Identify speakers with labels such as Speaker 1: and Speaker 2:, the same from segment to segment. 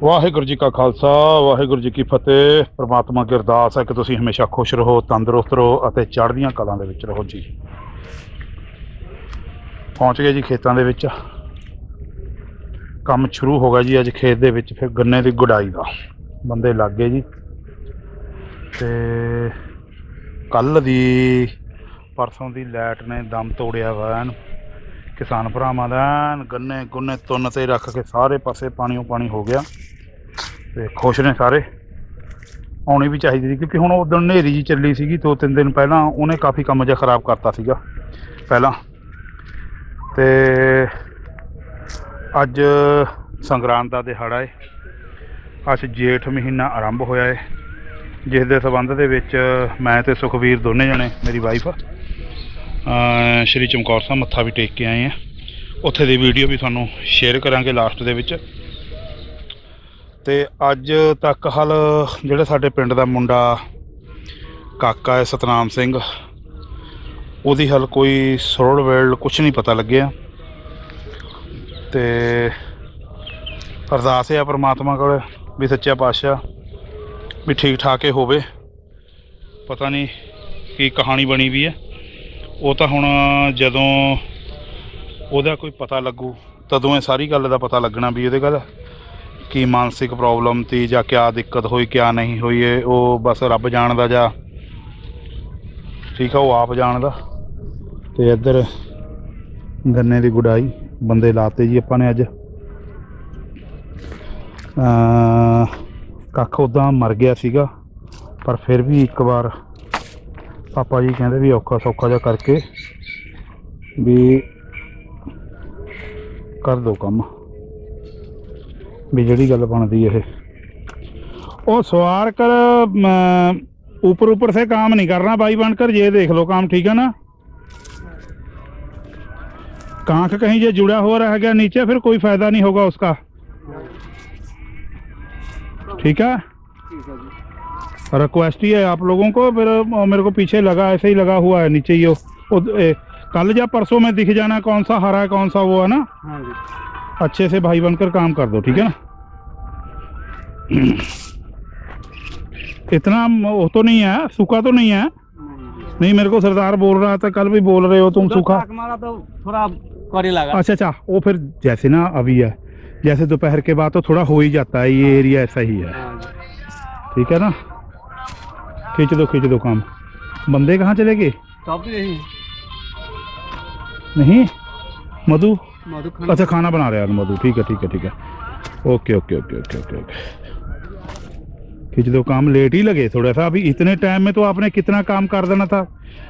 Speaker 1: ਵਾਹਿਗੁਰੂ ਜੀ ਕਾ ਖਾਲਸਾ, ਵਾਹਿਗੁਰੂ ਜੀ ਕੀ ਫਤਿਹ। ਪ੍ਰਮਾਤਮਾ ਕੀ ਅਰਦਾਸ ਹੈ ਕਿ ਤੁਸੀਂ ਹਮੇਸ਼ਾ ਖੁਸ਼ ਰਹੋ, ਤੰਦਰੁਸਤ ਰਹੋ ਅਤੇ ਚੜ੍ਹਦੀਆਂ ਕਲਾਂ ਦੇ ਵਿੱਚ ਰਹੋ ਜੀ। ਪਹੁੰਚ ਗਏ ਜੀ ਖੇਤਾਂ ਦੇ ਵਿੱਚ। ਕੰਮ ਸ਼ੁਰੂ ਹੋ ਗਿਆ ਜੀ ਅੱਜ ਖੇਤ ਦੇ ਵਿੱਚ, ਫਿਰ ਗੰਨੇ ਦੀ ਗੁਡਾਈ ਦਾ। ਬੰਦੇ ਲੱਗ ਗਏ ਜੀ। ਤੇ ਕੱਲ ਦੀ, ਪਰਸੋਂ ਦੀ ਲਾਈਟ ਨੇ ਦਮ ਤੋੜਿਆ ਵਾ ਐਨ ਕਿਸਾਨ ਭਰਾਵਾਂ ਦਾ ਐਨ ਗੰਨੇ ਗੁੰਨੇ ਤੁੰਨ ਤੇ ਰੱਖ ਕੇ ਸਾਰੇ ਪਾਸੇ ਪਾਣੀਓ ਪਾਣੀ ਹੋ ਗਿਆ ਤੇ ਖੁਸ਼ ਨੇ ਸਾਰੇ। ਆਉਣੀ ਵੀ ਚਾਹੀਦੀ ਸੀ ਕਿਉਂਕਿ ਹੁਣ ਉਦੋਂ ਹਨੇਰੀ ਜੀ ਚੱਲੀ ਸੀਗੀ, ਦੋ ਤਿੰਨ ਦਿਨ ਪਹਿਲਾਂ ਉਹਨੇ ਕਾਫੀ ਕੰਮ ਜਿਹਾ ਖਰਾਬ ਕਰਤਾ ਸੀਗਾ ਪਹਿਲਾਂ। ਤੇ ਅੱਜ ਸੰਗਰਾਂਦ ਦਾ ਦਿਹਾੜਾ ਹੈ ਅੱਜ ਜੇਠ ਮਹੀਨਾ ਆਰੰਭ ਹੋਇਆ ਹੈ ਜਿਸ ਦੇ ਸਬੰਧ ਦੇ ਵਿੱਚ ਮੈਂ ਤੇ ਸੁਖਵੀਰ ਦੋਨੇ ਜਣੇ, ਮੇਰੀ ਵਾਈਫ ਸ਼੍ਰੀ ਚਮਕੌਰ ਸਾਹਿਬ ਮੱਥਾ ਵੀ ਟੇਕ ਕੇ ਆਏ ਆ ਉੱਥੇ ਦੀ ਵੀਡੀਓ ਵੀ ਤੁਹਾਨੂੰ ਸ਼ੇਅਰ ਕਰਾਂਗੇ ਲਾਸਟ ਦੇ ਵਿੱਚ। ਤੇ ਅੱਜ ਤੱਕ ਹਲ ਜਿਹੜਾ ਸਾਡੇ ਪਿੰਡ ਦਾ ਮੁੰਡਾ ਕਾਕਾ ਹੈ ਸਤਨਾਮ ਸਿੰਘ, ਉਹਦੀ ਹਲ ਕੋਈ ਸਰੋਲ ਵੇਲ ਕੁਝ ਨਹੀਂ ਪਤਾ ਲੱਗਿਆ। ਤੇ ਅਰਦਾਸ ਹੈ ਪ੍ਰਮਾਤਮਾ ਕੋਲ ਵੀ ਸੱਚਾ ਪਾਤਸ਼ਾਹ ਵੀ ਠੀਕ ਠਾਕ ਹੀ ਹੋਵੇ। ਪਤਾ ਨਹੀਂ ਕੀ ਕਹਾਣੀ ਬਣੀ ਵੀ ਹੈ। ਉਹ ਤਾਂ ਹੁਣ ਜਦੋਂ ਉਹਦਾ ਕੋਈ ਪਤਾ ਲੱਗੂ, ਤਦੋਂ ਇਹ ਸਾਰੀ ਗੱਲ ਦਾ ਪਤਾ ਲੱਗਣਾ ਵੀ ਉਹਦੇ ਗੱਲ ਕੀ ਮਾਨਸਿਕ ਪ੍ਰੋਬਲਮ ਤੀ ਜਾਂ ਕਿਆ ਦਿੱਕਤ ਹੋਈ, ਕਿਆ ਨਹੀਂ ਹੋਈ, ਇਹ ਉਹ ਬਸ ਰੱਬ ਜਾਣਦਾ ਜਾਂ ਠੀਕ ਆ, ਉਹ ਆਪ ਜਾਣਦਾ। ਤੇ ਇੱਧਰ ਗੰਨੇ ਦੀ ਗੁਡਾਈ ਬੰਦੇ ਲਾਤੇ ਜੀ ਆਪਾਂ ਨੇ ਅੱਜ। ਅਮ ਕੱਖ ਉਦਾਂ ਮਰ ਗਿਆ ਸੀਗਾ, ਪਰ ਫਿਰ ਵੀ ਇੱਕ ਵਾਰ ਪਾਪਾ ਜੀ ਕਹਿੰਦੇ ਵੀ ਔਖਾ ਸੌਖਾ ਜਿਹਾ ਕਰਕੇ ਵੀ ਕਰ ਦੋ ਕੰਮ भी जड़ी गल बनती है ओ सवार कर म, ऊपर ऊपर से काम नहीं करना भाई बनकर ये देख लो काम ठीक है ना कांख कहीं ये जुड़ा हुआ रह गया नीचे फिर कोई फायदा नहीं होगा उसका ठीक है रिक्वेस्ट ही है आप लोगों को फिर मेरे को पीछे लगा ऐसे ही लगा हुआ है नीचे ये ए, कल या परसों में दिख जाना कौन सा हरा है कौन सा वो है ना?
Speaker 2: हाँ जी।
Speaker 1: अच्छे से भाई बनकर काम कर दो ठीक है ना? इतना वो तो नहीं है सूखा तो नहीं है? नहीं मेरे को सरदार बोल रहा था कल भी बोल रहे हो तुम सूखा।
Speaker 2: तो थोड़ा लगा।
Speaker 1: अच्छा अच्छा वो फिर जैसे ना अभी है जैसे दोपहर के बाद तो थोड़ा हो ही जाता है ये एरिया ऐसा ही है।
Speaker 2: हाँ
Speaker 1: ठीक है ना? खींच दो खींच दो काम। बंदे कहाँ चले गए?
Speaker 2: तो यही।
Speaker 1: नहीं? मधु?
Speaker 2: मधु खाना।
Speaker 1: अच्छा खाना बना रहे मधु। ठीक है ठीक है ठीक है। Okay okay okay okay okay okay. खींच दो काम लेट ही लगे थोड़ा सा। अभी इतने टाइम में तो आपने कितना काम कर देना था।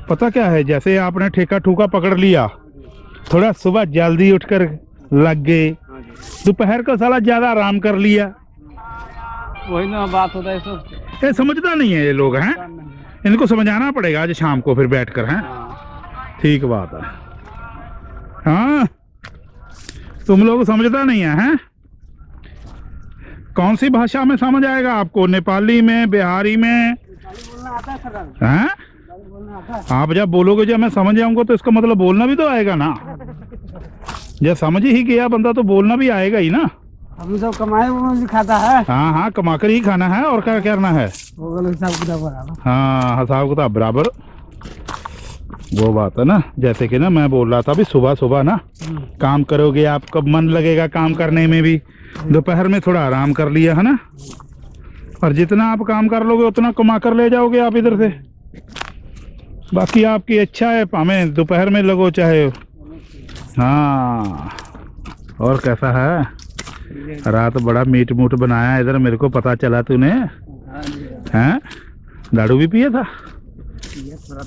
Speaker 1: पता क्या है जैसे आपने ठेका ठूका पकड़ लिया थोड़ा सुबह जल्दी उठकर लग गए।
Speaker 2: हाँ
Speaker 1: दोपहर को साला ज़्यादा आराम कर लिया।
Speaker 2: वही ना बात होता है सब।
Speaker 1: ये समझता नहीं है ये लोग हैं। इनको समझाना पड़ेगा आज शाम को फिर बैठकर हैं?
Speaker 2: हाँ।
Speaker 1: ठीक बात है। हाँ। तुम लोग समझता नहीं है हैं? कौन सी भाषा में समझ आएगा आपको? नेपाली में बिहारी में?
Speaker 2: बोलना आता है सरदार
Speaker 1: हैं
Speaker 2: है?
Speaker 1: आप जब बोलोगे जब मैं समझ जाऊँगा तो इसका मतलब बोलना भी तो आएगा ना। जब समझ ही गया बंदा तो बोलना भी आएगा ही ना।
Speaker 2: हम सब कमाए वो खाता है।
Speaker 1: हाँ हाँ कमा कर ही खाना है और क्या करना है?
Speaker 2: वो गलत हिसाब किताब बराबर
Speaker 1: हाँ हिसाब किताब बराबर। वो बात है ना जैसे कि ना मैं बोल रहा था अभी सुबह सुबह ना काम करोगे आपका मन लगेगा काम करने में भी? दोपहर में थोड़ा आराम कर लिया है ना? और जितना आप काम कर लोगे उतना कमा कर ले जाओगे आप इधर से। बाकी आपकी इच्छा है हमें दोपहर में लगो चाहे। हाँ और कैसा है? रात बड़ा मीट मूट बनाया, इधर मेरे को पता चला तूने।
Speaker 2: हाँ?
Speaker 1: दारू भी पिया था?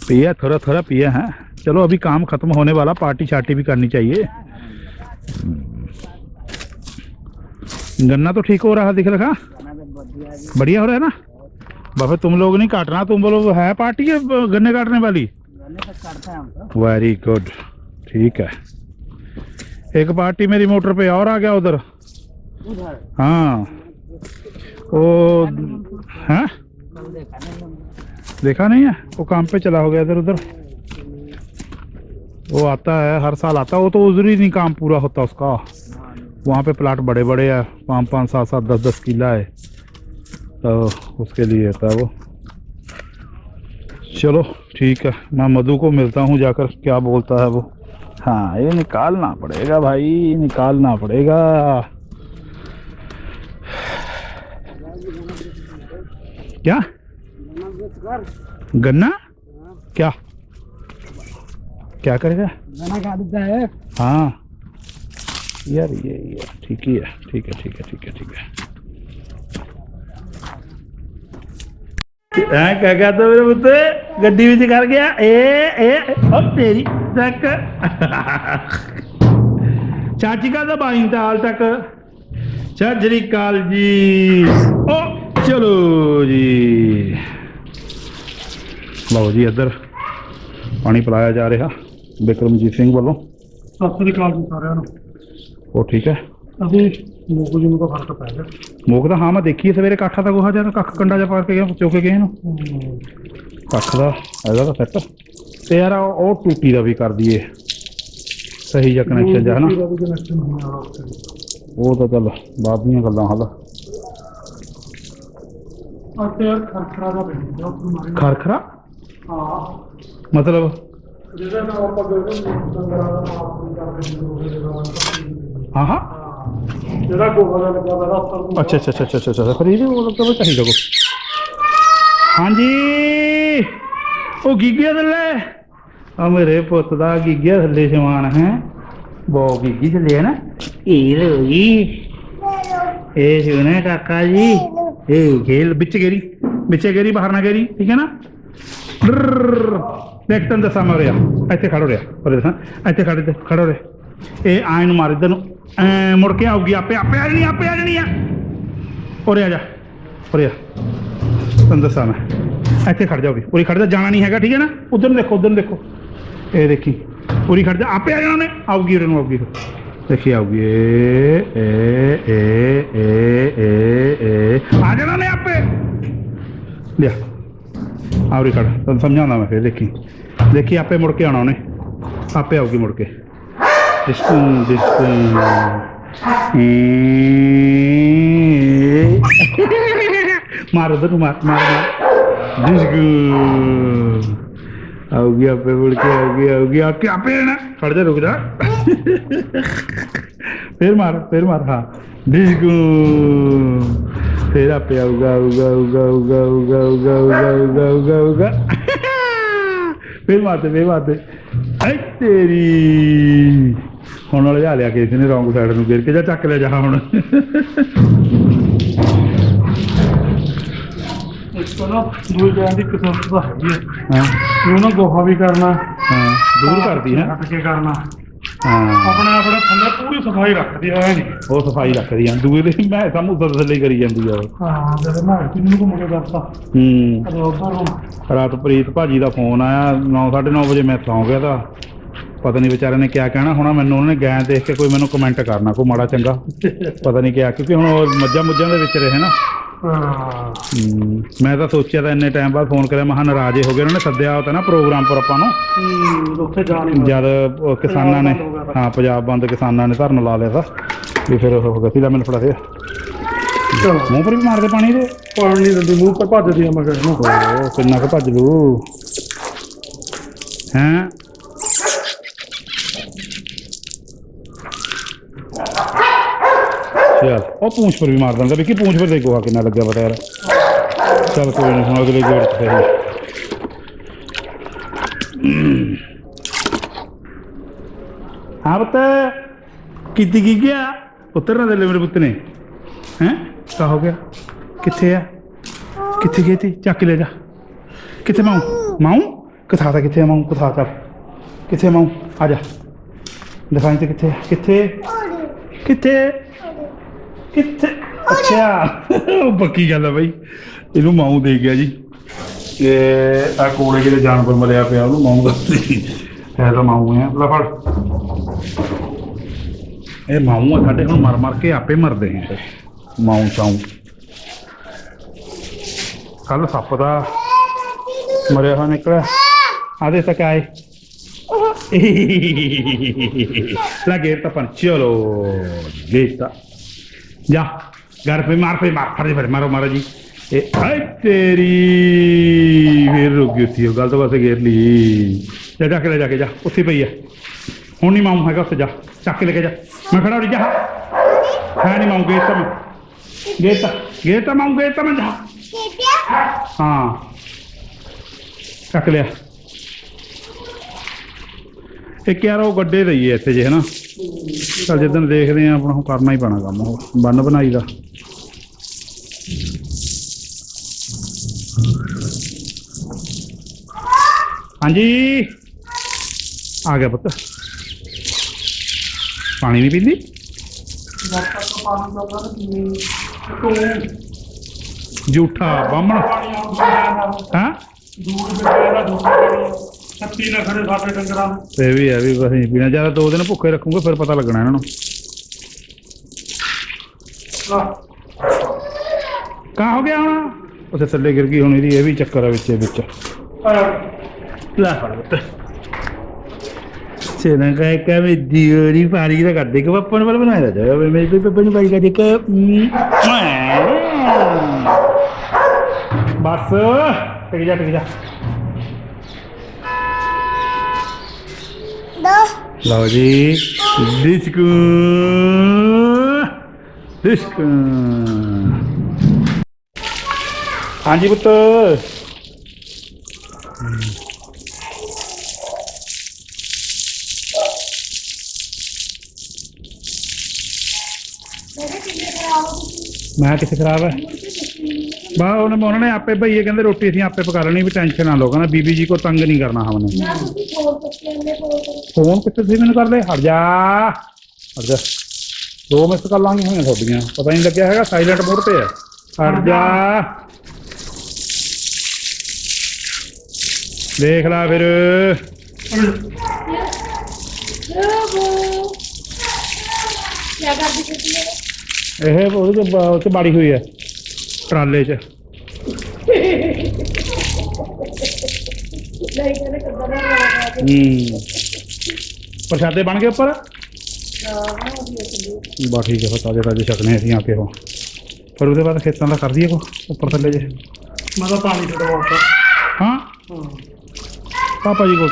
Speaker 1: पिया थोड़ा थोड़ा पिया है। चलो, अभी काम खत्म होने वाला पार्टी शार्टी भी करनी चाहिए। गन्ना तो ठीक हो रहा, दिख
Speaker 2: रखा बढ़िया हो
Speaker 1: रहा है ना? बाबा, तुम लोग नहीं काटना, तुम लोग है पार्टी है गन्ने काटने वाली? वेरी गुड ठीक है। एक पार्टी मेरी मोटर पे और आ गया उधर। हाँ। वो है?
Speaker 2: देखा नहीं हमने।
Speaker 1: देखा नहीं है? वो काम पे चला हो गया इधर उधर। वो आता है, हर साल आता है। वो तो उधर ही नहीं काम पूरा होता उसका।
Speaker 2: हाँ
Speaker 1: वहाँ पे प्लाट बड़े बड़े हैं। पाँच पाँच, सात सात, दस दस किला है। तो उसके लिए था वो। चलो, ठीक है। मैं मधु को मिलता हूँ जाकर। क्या बोलता है वो? हाँ ये निकालना पड़ेगा भाई, निकालना पड़ेगा। क्या? गन्ना? क्या? क्या करेगा
Speaker 2: गन्ना का डूबता है।
Speaker 1: हाँ। यार ये ये ठीक ही है ठीक है ठीक है ठीक है ठीक है। क्या तो मेरे पुत्र? गड्डी भी कर गया ए ए और तेरी तक चाची का तो दबाई ताल तक। चजरी काल जी ओ ਚਲੋ ਜੀ। ਲਓ ਜੀ ਇੱਧਰ ਪਾਣੀ ਪਿਲਾਇਆ ਜਾ ਰਿਹਾ ਬਿਕਰਮਜੀਤ ਸਿੰਘ ਵੱਲੋਂ।
Speaker 3: ਸਤਿ ਸ੍ਰੀ ਅਕਾਲ ਜੀ ਸਾਰਿਆਂ ਨੂੰ।
Speaker 1: ਉਹ ਠੀਕ ਹੈ?
Speaker 3: ਅਸੀਂ ਮੋਕੂ ਜੀ ਨੂੰ ਤਾਂ ਫ਼ਰਕ ਪੈ ਗਿਆ।
Speaker 1: ਮੋਕ ਦਾ ਹਾਂ ਮੈਂ ਦੇਖੀ ਸਵੇਰੇ ਕਾਠਾ ਦਾ ਗੋਹਾ ਜਿਹਾ ਕੱਖ ਕੰਡਾ ਜਿਹਾ ਪਾ ਕੇ ਗਿਆ ਚੁੱਕ ਕੇ ਗਏ ਇਹਨੂੰ। ਕੱਖ ਦਾ ਇਹਦਾ ਤਾਂ ਸੈੱਟ ਤੇ ਯਾਰ ਉਹ ਟੂਟੀ ਦਾ ਵੀ ਕਰ ਦਈਏ। ਸਹੀ ਜਿਹਾ ਕਨੈਕਸ਼ਨ ਜਿਹਾ ਹਨਾ। ਉਹ ਤਾਂ ਚੱਲ ਬਾਅਦ ਦੀਆਂ ਗੱਲਾਂ ਹਲ। खरखरा मतलब? हाँ हाँ अच्छा अच्छा अच्छा अच्छा अच्छा, अच्छा हाँ जी। वो गीगिया थले हाँ, मेरे पुत का गीगिया थले समान है। बहुत गीगी थले है ना? ये काका जी। ए घेल बिच घेरी बिचे घेरी बाहर ना घेरी ठीक है ना देख तंदा सामने या ऐसे खड़ो रहा और ऐसे खड़े खड़ो रहे ए आयन मार इधर मुड़ के आऊगी आपे आपे आ जानी आपे आ जानी है और आ जा और आ तंदा सामने ऐसे खड़ जाओगी पूरी खड़ जा जाना नहीं हैगा ठीक है ना उधर देखो उधर देखो ये देखी पूरी खड़ जा आपे आ जाना ने आऊगी उरे आऊगी ਲਿਖਿਆਉਏ ਏ ਏ ਏ ਏ ਏ ਆ ਜਾਣਾ ਨੇ ਆਪੇ। ਲਿਆ। ਆਵਰੀ ਕੱਢ ਤੈਨੂੰ ਸਮਝਾਉਂਦਾ ਮੈਂ ਫੇਰ, ਦੇਖੀ। ਦੇਖੀ, ਆਪੇ ਮੁੜ ਕੇ ਆਉਣਾ ਉਹਨੇ। ਆਪੇ ਆਉਗੀ ਮੁੜ ਕੇ। ਡਿਸਪੂਨ ਡਿਸਪੂਨ ਮਾਰ ਉਧਰ ਮਾਰ ਮਾਰ ਡਿਸਗੂ ਡਿਸਕੂਨ ਆਪੇ ਮੁੜ ਕੇ ਆਊਗੀ ਆਊਗੀ। ਆਪੇ ਆਪੇ ਆਣਾ ਖੜ ਜਾ, ਰੁਕ ਜਾ। ਫਿਰ ਮਾਰ ਫਿਰ ਮਾਰ, ਹਾਂ। ਡਿਸਕੂਨ ਫਿਰ ਆਪੇ ਆਊਗਾ ਆਊਗਾ ਆਊਗਾ ਆਊਗਾ ਆਊਗਾ ਆਊਗਾ ਆਊਗਾ ਆਊਗਾ ਆਊਗਾ ਆਊਗਾ। ਮਾਰਦੇ ਫਿਰ ਮਾਰਦੇ ਐ ਤੇਰੀ। ਹੁਣ ਨਾਲ ਜਾ ਲਿਆ ਕਿਸੇ ਨੇ ਰੌਂਗ ਸਾਈਡ ਨੂੰ ਗਿਰ ਕੇ ਜਾ ਚੱਕ ਲਿਆ ਜਾ ਹੁਣ।
Speaker 3: ਇੱਕ ਤਾਂ ਨਾ ਦੂਈ ਜਾਨ ਦੀ ਕਿਸਮ ਦਾ ਹੈਗੀ ਹੈ
Speaker 1: ਹਾਂ।
Speaker 3: ਉਹ ਨਾ ਗੋਹਾ ਵੀ ਕਰਨਾ।
Speaker 1: ਹਾਂ ਦੂਰ ਕਰਦੀ ਹੈ।
Speaker 3: ਹਟ ਕੇ ਕਰਨਾ।
Speaker 1: ਹਾਂ।
Speaker 3: ਆਪਣੇ ਆਪਣੇ ਥੱਲੇ ਪੂਰੀ ਸਫ਼ਾਈ ਰੱਖਦੀ ਹੈ ਨਹੀਂ।
Speaker 1: ਉਹ ਸਫ਼ਾਈ ਰੱਖਦੀ ਆ। ਦੂਏ ਦੇ ਮੈਂ ਸਮੂਹ ਉਧਰ ਥੱਲੇ ਕਰੀ ਜਾਂਦੀ ਆ ਉਹ।
Speaker 3: ਹਾਂ ਜਦੋਂ ਮੈਂ ਹੱਥ ਨੂੰ ਘੁੰਮ ਕੇ ਕਰਤਾ
Speaker 1: ਹੂੰ।
Speaker 3: ਕਦੇ ਉੱਧਰ ਨੂੰ
Speaker 1: ਰਾਤ ਪ੍ਰੀਤ ਭਾਜੀ ਦਾ ਫੋਨ ਆਇਆ 9:30 ਵਜੇ ਮੈਂ ਸੌਂ ਗਿਆ ਤਾਂ। ਪਤਾ ਨਹੀਂ ਵਿਚਾਰੇ ਨੇ ਕਿਆ ਕਹਿਣਾ ਹੋਣਾ ਮੈਨੂੰ ਉਹਨੇ ਗੈਂ ਦੇਖ ਕੇ ਕੋਈ ਮੈਨੂੰ ਕਮੈਂਟ ਕਰਨਾ ਕੋਈ ਮਾੜਾ ਚੰਗਾ। ਪਤਾ ਨਹੀਂ ਕਿਆ ਕਿਉਂਕਿ ਹੁਣ ਉਹ ਮੱਝਾਂ ਮੁੱਝਾਂ ਦੇ ਵਿੱਚ ਰਹੇ ਨਾ।
Speaker 3: ਹਾਂ।
Speaker 1: ਮੈਂ ਤਾਂ ਸੋਚਿਆ ਤਾਂ ਇੰਨੇ ਟਾਈਮ ਬਾਅਦ ਫੋਨ ਕਰਿਆ ਮਹਾਂ ਨਾਰਾਜ਼ੇ ਹੋ ਗਏ ਉਹਨਾਂ ਨੇ ਸੱਦਿਆ ਹੋਤਾ ਨਾ ਪ੍ਰੋਗਰਾਮ ਪਰ ਆਪਾਂ ਨੂੰ।
Speaker 3: ਹੂੰ, ਉੱਥੇ ਜਾ ਨਹੀਂ
Speaker 1: ਜਦ ਉਹ ਕਿਸਾਨਾਂ ਨੇ
Speaker 3: ਪੰਜਾਬ ਬੰਦ ਹੋ ਗਿਆ
Speaker 1: ਹਾਂ ਪੰਜਾਬ ਬੰਦ ਕਿਸਾਨਾਂ ਨੇ ਧਰਨ ਲਾ ਲਿਆ ਤਾਂ। ਵੀ ਫਿਰ ਉਹ ਹੋ ਗਿਆ ਸੀ ਲੈ ਮੈਨੂੰ ਫੜਾ ਦੇ
Speaker 3: ਚਲੋ।
Speaker 1: ਮੂੰਹ ਪਰ ਵੀ ਮਾਰਦੇ ਪਾਣੀ ਦੇ।
Speaker 3: ਪਾਣੀ ਦਿੰਦੀ ਮੂੰਹ ਪਰ ਭੱਜਦੀ ਆ ਮਗਰ ਨੂੰ।
Speaker 1: ਓ ਕਿੰਨਾ ਕੁ ਭੱਜ ਲੂ। ਹੈਂ? ਚੱਲ, ਉਹ ਪੂੰਛ ਪਰ ਵੀ ਮਾਰ ਦਿੰਦਾ ਵਿੱਕੀ ਪੂੰਛ ਪਰ ਦੇ ਗੋਹਾ ਕਿੰਨਾ ਲੱਗਿਆ ਪਤਾ ਯਾਰ ਚੱਲ ਕੋਈ ਨਹੀਂ ਹੁਣ ਅਗਲੇ ਗੇੜ ਤੇ ਸਹੀ। ਹਾਂ ਪੁੱਤ, ਕੀਤੀ ਕੀ ਗਿਆ? ਪੁੱਤਰ ਨਾ ਦੇ ਲੈ ਮੇਰੇ ਪੁੱਤ ਨੇ। ਹੈਂ? ਕਾ ਹੋ ਗਿਆ? ਕਿੱਥੇ ਆ? ਕਿੱਥੇ ਗਈ ਤੀ? ਚੱਕ ਲੈ ਜਾ। ਕਿੱਥੇ ਮਾਉ ਮਾਉ ਕਿਥਾ ਤਾ ਕਿੱਥੇ ਮਾਉ ਕਿਥਾ ਤਾ ਕਿੱਥੇ ਮਾਉ ਆ ਜਾ। ਦਿਖਾਈ ਤੇ ਕਿੱਥੇ ਕਿੱਥੇ? ਕਿੱਥੇ? ਕਿੱਥੇ? ਅੱਛਾ। ਉਹ ਪੱਕੀ ਗੱਲ ਆ ਬਈ। ਇਹਨੂੰ ਮਾਉ ਦੇ ਗਿਆ ਜੀ। ਇਹ ਆ ਕੋਲੇ ਜਿਹੜੇ ਜਾਨਵਰ ਮਰਿਆ ਪਿਆ ਉਹਨੂੰ ਮਾਉ ਦੱਸਦੀ ਹੈ ਤਾਂ ਮਾਉ ਹੈ ਲੈ ਫੜ। ਇਹ ਮਾਉ ਆ ਸਾਡੇ ਹੁਣ ਮਰ ਮਰ ਕੇ ਆਪੇ ਮਰਦੇ ਹੈ ਮਾਉ ਚਾਉ ਕੱਲ ਸੱਪ ਦਾ ਮਰਿਆ ਹੋਇਆ ਨਿਕਲਿਆ। ਆਦੇ ਤੱਕ ਆਏ La ghetta pan चलो ghetta जा, घर पे मार पे मार फटे फटे मारो महाराज जी। ए तेरी फिर रुक गई थी, गलत पासे घेर ली। जा जाके ले जाके जा। उसी पे ही है। हूँ नहीं माऊ है उसे, जा। चाके लेके जा। मैं खड़ा हो जा है नहीं माऊ, गेट गेता मैं गेट गेता माऊ, गेट तो गेता मैं, जा। हाँ। चाके ले। एक यार, वो गड्ढे रही है ऐसे जी, है ना? ਚਲ ਜਿੱਦਣ ਦੇਖਦੇ ਆ ਆਪਣਾ ਉਹ ਕਰਨਾ ਹੀ ਪੈਣਾ ਕੰਮ ਉਹ, ਬੰਨ ਬਣਾਈ ਦਾ। ਹਾਂਜੀ। ਆ ਗਿਆ ਪੁੱਤ। ਪਾਣੀ ਨਹੀਂ ਪੀਂਦੀ?
Speaker 3: ਜਦ ਤੱਕ ਪਾਣੀ ਚੱਲਦਾ ਨਾ ਕਿੰਨੀ ਤੂੰ
Speaker 1: ਬਾਹਮਣ। ਹਾਂ?
Speaker 3: ਦੂਰ ਬੈਠੇ ਦਾ ਦੂਰ ਛੱਤੀ ਨਾ ਖੜੇ ਸਾਡੇ ਡੰਗਰਾਂ ਨੂੰ।
Speaker 1: ਇਹ ਵੀ ਹੈ ਵੀ ਬਸ ਨਹੀਂ ਪੀਣਾ ਜ਼ਿਆਦਾ ਦੋ ਦਿਨ ਭੁੱਖੇ ਰੱਖੂਗੇ ਫਿਰ ਪਤਾ ਲੱਗਣਾ ਇਹਨਾਂ ਨੂੰ।
Speaker 3: ਆਹ,
Speaker 1: ਕਾ ਹੋ ਗਿਆ ਹੁਣ? ਉੱਥੇ ਥੱਲੇ ਗਿਰ ਗਈ ਹੁਣ ਇਹਦੀ ਇਹ ਵੀ ਚੱਕਰ ਆ ਵਿੱਚ ਵਿੱਚ।
Speaker 3: ਆਹ,
Speaker 1: ਲੈ ਫੜ ਪੁੱਤ। ਸੇਨਾ ਕਹੇ ਕਿ ਮੈਂ ਦਿਓਰੀ ਪਾਣੀ ਦਾ ਕਰਦੇ ਕਿ ਪੱਪਨ ਵਾਲਾ ਬਣਾਇਆ ਜਾ ਮੇਰੇ ਵੀ ਪੱਪਨ ਨੂੰ ਪਾਣੀ ਕਰਦੇ ਕਿ ਬਸ ਟਿਕ ਜਾ ਟਿਕ ਜਾ। ਲਓ ਜੀ ਡਿਸਕੋ ਡਿਸਕੋ ਹਾਂਜੀ ਪੁੱਤ ਮੈਂ ਕਿੱਥੇ ਖਰਾਬ ਹੈ ਬਾ ਉਹਨੇ ਉਹਨਾਂ ਨੇ ਆਪੇ ਭਈਏ ਕਹਿੰਦੇ ਰੋਟੀ ਅਸੀਂ ਆਪੇ ਪਕਾ ਲੈਣੀ ਵੀ ਟੈਨਸ਼ਨ ਨਾ ਲਓ ਕਹਿੰਦਾ ਬੀਬੀ ਜੀ ਕੋ ਤੰਗ ਨਹੀਂ ਕਰਨਾ ਹਮਨੇ ਫੋਨ ਕਿੱਥੇ ਸੀ ਮੈਨੂੰ ਕਰ ਲੈ ਹਟ ਜਾ ਹਟ ਜਾ ਦੋ ਮਿਸ ਕਰ ਲਾਂਗੇ ਹੋਈਆਂ ਤੁਹਾਡੀਆਂ ਪਤਾ ਨਹੀਂ ਲੱਗਿਆ ਹੈਗਾ ਸਾਇਲੈਂਟ ਮੋਡ ਤੇ ਹੈ ਹਟ ਜਾ ਦੇਖ ਲੈ ਫਿਰ
Speaker 4: क्या कर दी थी ये?
Speaker 1: ਇਹ ਉਹਦੇ ਚ ਬ- ਉਹ ਚ ਬਾੜੀ ਹੋਈ ਹੈ
Speaker 4: ट्राले च प्रशादे बन
Speaker 1: गए
Speaker 3: उपर
Speaker 1: बस ठीक है ताजे
Speaker 3: ताजे छकने आके हो फिर उसके बाद खेतों का कर दिए उपर थले जे मतलब पानी हाँ पापा
Speaker 1: जी को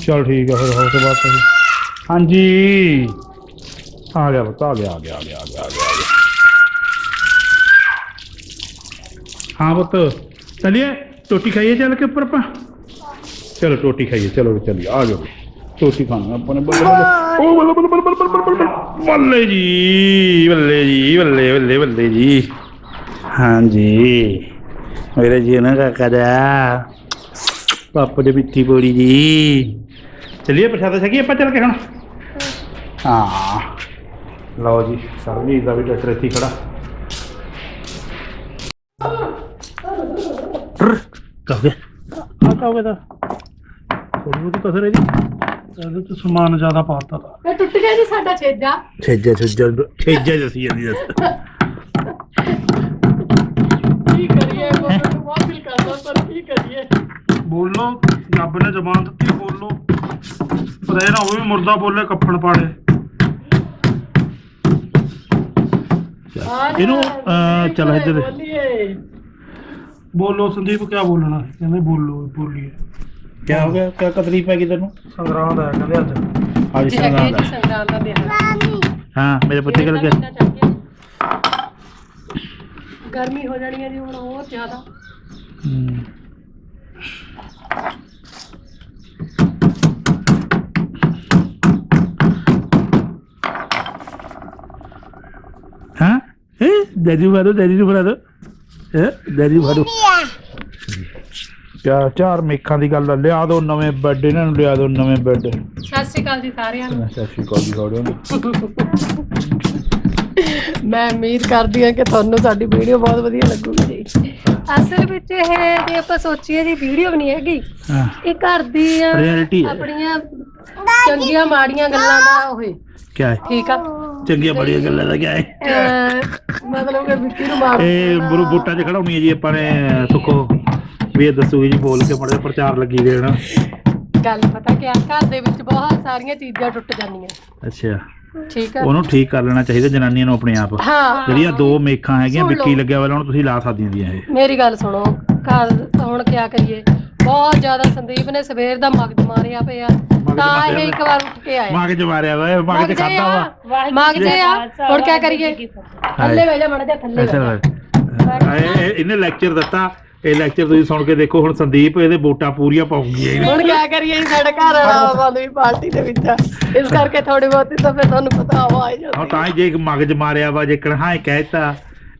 Speaker 1: चल ठीक है फिर उसके हाँ जी आ गया बच्चा आ गया आ गया आ गया आ गया आ गया, आ गया। हाँ वो चलिए टोटी खाइए चल के ऊपर पर चलो टोटी खाइए चलो चलिए आ जाओ टोटी खाने अपने बल्ले बल्ले बल्ले बल्ले बल्ले बल्ले बल्ले जी बल्ले जी बल्ले बल्ले बल्ले जी। हाँ जी मेरे जी ना काका जा पापा ने मिट्टी बोली जी। चलिए प्रसाद छकी आप चल के खाना। हाँ। ਲਓ ਜੀ ਸਾਹਮਣੇ ਦਾ ਵੀ ਟਰੈਕਟਰ ਇੱਥੇ ਖੜਾ।
Speaker 3: ਬੋਲੋ ਰੱਬ ਨੇ ਜ਼ਬਾਨ ਦਿੱਤੀ ਬੋਲੋ। ਪਰ ਇਹ ਨਾ ਹੋਵੇ ਮੁਰਦਾ ਬੋਲੇ ਕੱਪਣ ਪਾੜੇ।
Speaker 1: ਚੱਲ ਇਹਨੂੰ ਅਹ, ਇੱਧਰ।
Speaker 3: ਬੋਲੋ ਸੰਦੀਪ ਕਿਆ ਬੋਲਣਾ? ਕਹਿੰਦੇ ਬੋਲੋ ਬੋਲੀਏ।
Speaker 1: ਕੀ ਹੋ ਗਿਆ? ਕਿਆ ਕਤਲੀ ਪੈ ਗਈ ਤੈਨੂੰ?
Speaker 3: ਸੰਗਰਾਮ ਦਾ ਕਹਿੰਦੇ ਅੱਜ।
Speaker 1: ਅੱਜ ਸੰਗਰਾਂਦ ਆ।
Speaker 4: ਸੰਗਰਾਮ ਦਾ ਬਿਹਾਰ
Speaker 1: ਹਾਂ ਮੇਰੇ ਪੁੱਤੇ
Speaker 4: ਗੱਲ ਕਰ ਗਰਮੀ ਹੋ ਜਾਣੀ ਹੈ ਜੀ ਹੁਣ
Speaker 1: ਹੋਰ ਜ਼ਿਆਦਾ। ਦਾਦੀ ਮਾਰੋ ਦਾਦੀ ਨੂੰ ਬਣਾ ਦੋ ਹੈ ਦਾਦੀ ਮਾਰੋ ਚਾਰ ਚਾਰ ਮੇਖਾਂ ਦੀ ਗੱਲ ਆ, ਲਿਆ ਦੋ ਨਵੇਂ ਬੈੱਡ ਇਹਨਾਂ ਨੂੰ ਲਿਆ ਦੋ ਨਵੇਂ ਬੈੱਡ।
Speaker 4: ਸਤਿ ਸ਼੍ਰੀ ਅਕਾਲ ਜੀ ਸਾਰਿਆਂ ਨੂੰ।
Speaker 1: ਸਤਿ ਸ਼੍ਰੀ ਅਕਾਲ ਜੀ ਸਾਰਿਆਂ ਨੂੰ।
Speaker 4: ਮੈਂ ਉਮੀਦ ਕਰਦੀ ਹਾਂ ਕਿ ਤੁਹਾਨੂੰ ਸਾਡੀ ਵੀਡੀਓ ਬਹੁਤ ਵਧੀਆ ਲੱਗੂਗੀ ਜੀ। ਅਸਲ ਵਿੱਚ ਇਹ ਜੇ ਆਪਾਂ ਸੋਚੀਏ ਜੀ ਵੀਡੀਓ ਨਹੀਂ ਹੈਗੀ।
Speaker 1: ਹਾਂ।
Speaker 4: ਇਹ ਘਰ ਦੀਆਂ
Speaker 1: ਰਿਐਲਿਟੀ ਹੈ।
Speaker 4: ਆਪਣੀਆਂ ਚੰਗੀਆਂ ਮਾੜੀਆਂ ਗੱਲਾਂ ਦਾ ਹੋਏ
Speaker 1: ਕੀ ਹੈ?
Speaker 4: ਠੀਕ ਆ।
Speaker 1: ਚੰਗੀਆਂ ਬੜੀਆਂ ਗੱਲਾਂ ਦਾ ਕੀ ਹੈ।
Speaker 4: ਅਹ ਮਤਲਬ ਕਿ ਵਿੱਕੀ ਨੂੰ ਮਾਰ
Speaker 1: ਇਹ ਬਰੂ ਬੂਟਾ ਚ ਖੜਾਉਣੀ ਹੈ ਜੀ ਆਪਾਂ ਨੇ ਸੁੱਕੋ
Speaker 5: ਵੀ ਇਹ ਦੱਸੂਗੀ ਜੀ ਬੋਲ ਕੇ ਮੜੇ ਪ੍ਰਚਾਰ ਲੱਗੀ ਦੇਣਾ।
Speaker 4: ਗੱਲ ਪਤਾ ਕਿ ਘਰ ਦੇ ਵਿੱਚ ਬਹੁਤ ਸਾਰੀਆਂ ਚੀਜ਼ਾਂ ਟੁੱਟ ਜਾਂਦੀਆਂ।
Speaker 5: ਅੱਛਾ।
Speaker 4: ਠੀਕ ਹੈ
Speaker 5: ਉਹਨੂੰ ਠੀਕ ਕਰ ਲੈਣਾ ਚਾਹੀਦਾ ਜਨਾਨੀਆਂ ਨੂੰ ਆਪਣੇ ਆਪ।
Speaker 4: ਹਾਂ।
Speaker 5: ਜਿਹੜੀਆਂ ਦੋ ਮੇਖਾਂ ਹੈਗੀਆਂ
Speaker 4: ਸੁਣ
Speaker 5: ਵਿੱਕੀ। ਲੱਗਿਆ ਵਾਲਾ ਹੁਣ ਤੁਸੀਂ ਲਾ ਸਕਦੀਆਂ ਦੀਆਂ ਇਹ।
Speaker 4: ਮੇਰੀ ਗੱਲ ਸੁਣੋ ਘਰ ਹੁਣ ਕੀ ਕਰੀਏ? ਬਹੁਤ ਜ਼ਿਆਦਾ ਸੰਦੀਪ ਨੇ ਸਵੇਰ ਦਾ ਮਗਜ ਮਾਰਿਆ ਪਿਆ। ਤਾਂ ਇਹ ਇੱਕ ਵਾਰ ਉੱਠ ਕੇ ਆਇਆ।
Speaker 5: ਮਾਗ ਚ ਮਾਰਿਆ ਵਾ ਇਹ ਮਾਗ ਚ ਖਾਦਾ ਵਾ।
Speaker 4: ਮਗਜੇ ਆ ਹੁਣ ਕੀ ਕਰੀਏ? ਥੱਲੇ ਬਹਿ ਜਾ ਮੜਾ ਜਾ ਥੱਲੇ ਬਹਿ ਜਾ।
Speaker 5: ਅੱਛਾ। ਇਹ- ਇਹ- ਇਹਨੇ ਲੈਕਚਰ ਦਿੱਤਾ। ਇਹ ਲੈਕਚਰ ਤੁਸੀਂ ਸੁਣ ਕੇ ਦੇਖੋ ਹੁਣ ਸੰਦੀਪ ਇਹਦੇ ਵੋਟਾਂ ਪੂਰੀਆਂ ਪਾਉਂਗੀ ਇਹ
Speaker 4: ਹੁਣ ਕੀ ਕਰੀਏ ਜੀ, ਸਾਡਾ ਘਰ ਵਾਲਾ ਆਮ ਆਦਮੀ ਪਾਰਟੀ ਦੇ ਵਿੱਚ ਆ। ਇਸ ਕਰਕੇ ਥੋੜੀ ਬਹੁਤੀ ਤਾਂ ਫਿਰ ਤੁਹਾਨੂੰ ਪਤਾ ਹਵਾ ਆ
Speaker 5: ਹੁਣ
Speaker 4: ਜਾਂਦੀ
Speaker 5: ਤਾਂ ਹੀ ਜੇ ਇੱਕ ਮਗਜ ਮਾਰਿਆ ਵਾ ਜੇ ਕਣਹਾਂ ਕਹਿਤਾ